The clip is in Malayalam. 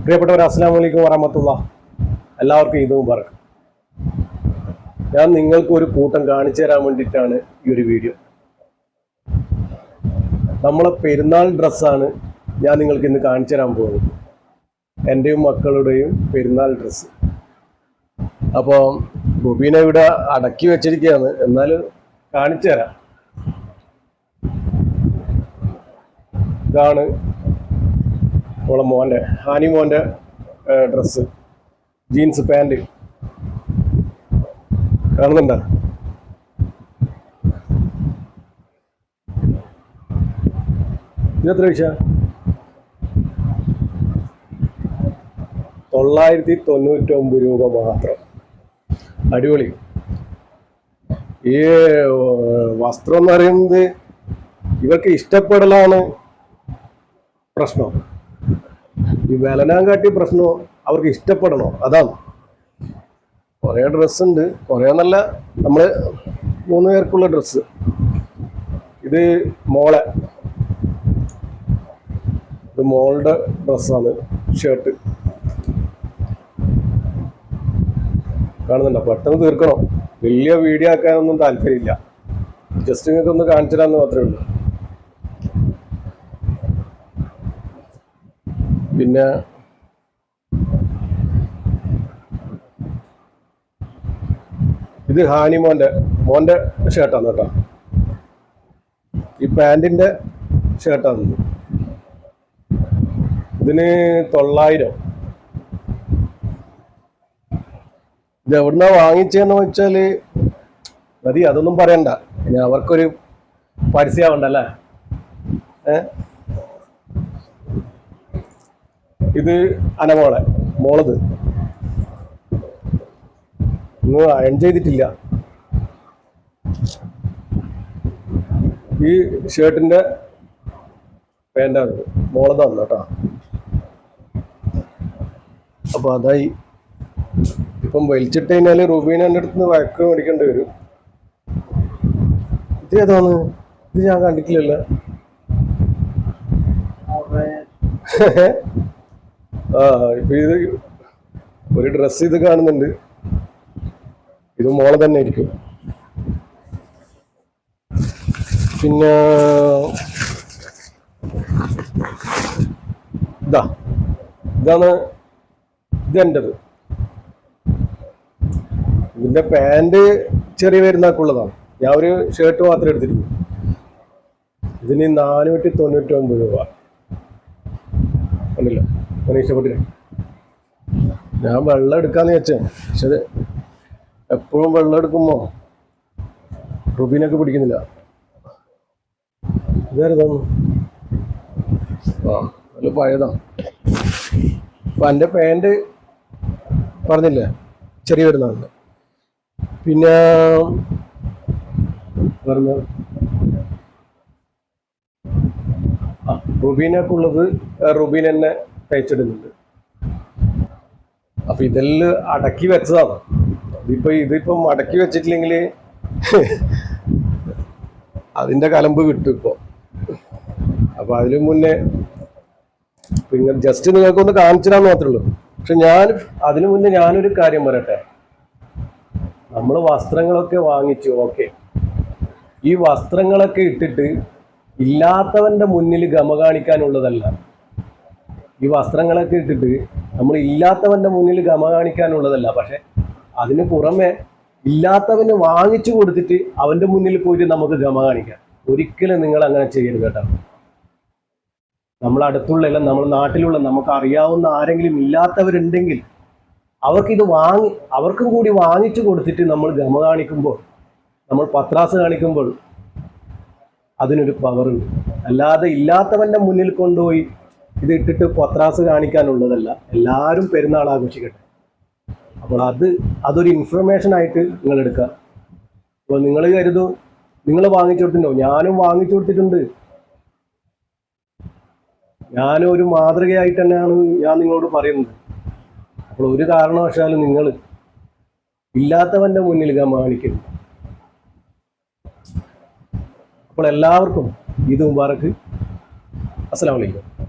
പ്രിയപ്പെട്ടവർ അസ്സാം വലൈക്കും വറഹമത്തുള്ള എല്ലാവർക്കും ഇതും പറ ഞാൻ നിങ്ങൾക്ക് ഒരു കൂട്ടം കാണിച്ചു തരാൻ വേണ്ടിയിട്ടാണ് ഈ ഒരു വീഡിയോ. നമ്മളെ പെരുന്നാൾ ഡ്രസ്സാണ് ഞാൻ നിങ്ങൾക്ക് ഇന്ന് കാണിച്ചു തരാൻ പോകുന്നത്. എന്റെയും മക്കളുടെയും പെരുന്നാൾ ഡ്രസ്സ്. അപ്പോൾ ബുബീനെ ഇവിടെ അടക്കി വെച്ചിരിക്കുകയാണ്. എന്നാൽ കാണിച്ചു തരാം. ഇതാണ് നമ്മളെ മോന്റെ ഹാനി മോന്റെ ഡ്രസ്സ് ജീൻസ് പാന്റ് കാണുന്നുണ്ടോ? ഇതെത്ര പൈസ? തൊള്ളായിരത്തി തൊണ്ണൂറ്റി ഒമ്പത് രൂപ മാത്രം. അടിപൊളി. ഈ വസ്ത്രം എന്ന് പറയുന്നത് ഇവർക്ക് ഇഷ്ടപ്പെടലാണ് പ്രശ്നം. ഈ വിലനാൻ കാട്ടി പ്രശ്നമോ അവർക്ക് ഇഷ്ടപ്പെടണോ? അതാണ്. കുറേ ഡ്രസ്സ് ഉണ്ട്. കുറേ നല്ല നമ്മൾ മൂന്ന് പേർക്കുള്ള ഡ്രസ്സ് ഇത് മോളെ. ഇത് മോളുടെ ഡ്രസ്സാണ് ഷർട്ട് കാണുന്നുണ്ടോ? പെട്ടെന്ന് തീർക്കണം. വലിയ വീഡിയോ ആക്കാനൊന്നും താല്പര്യമില്ല. ജസ്റ്റ് നിങ്ങൾക്ക് ഒന്ന് കാണിച്ചു തരാമെന്ന് മാത്രമേ ഉള്ളൂ. പിന്നെ ഇത് ഹാനി മോന്റെ മോന്റെ ഷർട്ടാണ് കേട്ടോ. ഈ പാന്റിന്റെ ഷർട്ടാണ് ഇത്. ഇതിന് തൊള്ളായിരം. ഇത് എവിടുന്നാ വാങ്ങിച്ചതെന്ന് വെച്ചാൽ മതി അതൊന്നും പറയണ്ട. ഇനി അവർക്കൊരു പരസ്യമാവണ്ടല്ലേ ഏ? ഇത് അനമോളെ മോളത്. ഇന്ന് അയൺ ചെയ്തിട്ടില്ല. ഈ ഷർട്ടിന്റെ പാന്റാണ് മോളതാണ് കേട്ടോ. അപ്പൊ അതായി. ഇപ്പം വലിച്ചിട്ട് കഴിഞ്ഞാൽ റുബീനെ എന്റെ അടുത്ത് നിന്ന് വഴക്ക് മേടിക്കേണ്ടി വരും. ഇത് ഏതാണ്? ഇത് ഞാൻ കണ്ടിട്ടില്ലല്ലോ. ഇപ്പൊ ഇത് ഒരു ഡ്രസ്സ് ഇത് കാണുന്നുണ്ട്. ഇത് മോളെ തന്നെ ആയിരിക്കും. പിന്നെ ഇതാ ഇതാണ് ഇതെന്റെത് ഇതിന്റെ പാന്റ് ചെറിയ പെരുന്നാക്കുള്ളതാണ് ഞാൻ ഒരു ഷർട്ട് മാത്രം എടുത്തിട്ടുള്ളൂ ഇതിന് നാനൂറ്റി തൊണ്ണൂറ്റി ഒമ്പത് രൂപ. കണ്ടില്ല? ഞാൻ ഇഷ്ടപ്പെട്ടില്ല. ഞാൻ വെള്ളം എടുക്കാന്ന് വെച്ചേ പക്ഷെ അത് എപ്പോഴും വെള്ളം എടുക്കുമ്പോ റുബീനൊക്കെ പിടിക്കുന്നില്ല. ഇതായിരുന്നു ആ നല്ല പഴയതാണ് അപ്പൊ എന്റെ പാന്റ് പറഞ്ഞില്ലേ? ചെറിയ വരുന്നതാണ് പിന്നെ പറഞ്ഞ ആ റുബീനൊക്കെ ഉള്ളത് റുബീൻ തന്നെ തയ്ച്ചിടുന്നുണ്ട് അപ്പൊ ഇതെല്ലാം അടക്കി വെച്ചതാണ്. ഇതിപ്പോ ഇതിപ്പം അടക്കി വെച്ചിട്ടില്ലെങ്കിൽ അതിന്റെ കലമ്പ് കിട്ടും ഇപ്പോ. അപ്പൊ അതിനു മുന്നേ നിങ്ങൾ ജസ്റ്റ് നിങ്ങൾക്കൊന്ന് കാണിച്ചിടാന്ന് മാത്രമേ ഉള്ളൂ. പക്ഷെ ഞാൻ അതിനു മുന്നേ ഞാനൊരു കാര്യം പറയട്ടെ. നമ്മൾ വസ്ത്രങ്ങളൊക്കെ വാങ്ങിച്ചു ഓക്കെ. ഈ വസ്ത്രങ്ങളൊക്കെ ഇട്ടിട്ട് ഇല്ലാത്തവന്റെ മുന്നിൽ ഗമ കാണിക്കാനുള്ളതല്ല. ഈ വസ്ത്രങ്ങളൊക്കെ ഇട്ടിട്ട് നമ്മൾ ഇല്ലാത്തവന്റെ മുന്നിൽ ഗമ കാണിക്കാനുള്ളതല്ല പക്ഷെ അതിന് പുറമെ ഇല്ലാത്തവന് വാങ്ങിച്ചു കൊടുത്തിട്ട് അവന്റെ മുന്നിൽ പോയിട്ട് നമുക്ക് ഗമ കാണിക്കാം. ഒരിക്കലും നിങ്ങൾ അങ്ങനെ ചെയ്യരുത് കേട്ടോ. നമ്മൾ അടുത്തുള്ള അല്ല നമ്മൾ നാട്ടിലുള്ള നമുക്ക് അറിയാവുന്ന ആരെങ്കിലും ഇല്ലാത്തവരുണ്ടെങ്കിൽ അവർക്കിത് വാങ്ങി അവർക്കും കൂടി വാങ്ങിച്ചു കൊടുത്തിട്ട് നമ്മൾ ഗമ കാണിക്കുമ്പോൾ നമ്മൾ പത്രാസ് കാണിക്കുമ്പോൾ അതിനൊരു പവറുണ്ട് അല്ലാതെ ഇല്ലാത്തവന്റെ മുന്നിൽ കൊണ്ടുപോയി ഇത് ഇട്ടിട്ട് പത്രാസ് കാണിക്കാനുള്ളതല്ല. എല്ലാവരും പെരുന്നാൾ ആഘോഷിക്കട്ടെ. അപ്പോൾ അത് അതൊരു ഇൻഫർമേഷൻ ആയിട്ട് നിങ്ങൾ എടുക്കുക അപ്പോൾ നിങ്ങൾ കരുതും നിങ്ങൾ വാങ്ങിച്ചു കൊടുത്തിട്ടുണ്ടോ ഞാനും വാങ്ങിച്ചു കൊടുത്തിട്ടുണ്ട് ഞാനും ഒരു മാതൃകയായിട്ട് തന്നെയാണ് ഞാൻ നിങ്ങളോട് പറയുന്നത്. അപ്പോൾ ഒരു കാരണവശാലും നിങ്ങൾ ഇല്ലാത്തവന്റെ മുന്നിൽ കാണിക്കരുത് അപ്പോൾ എല്ലാവർക്കും ഇത് മുബാറക്ക് അസ്സലാമു അലൈക്കും.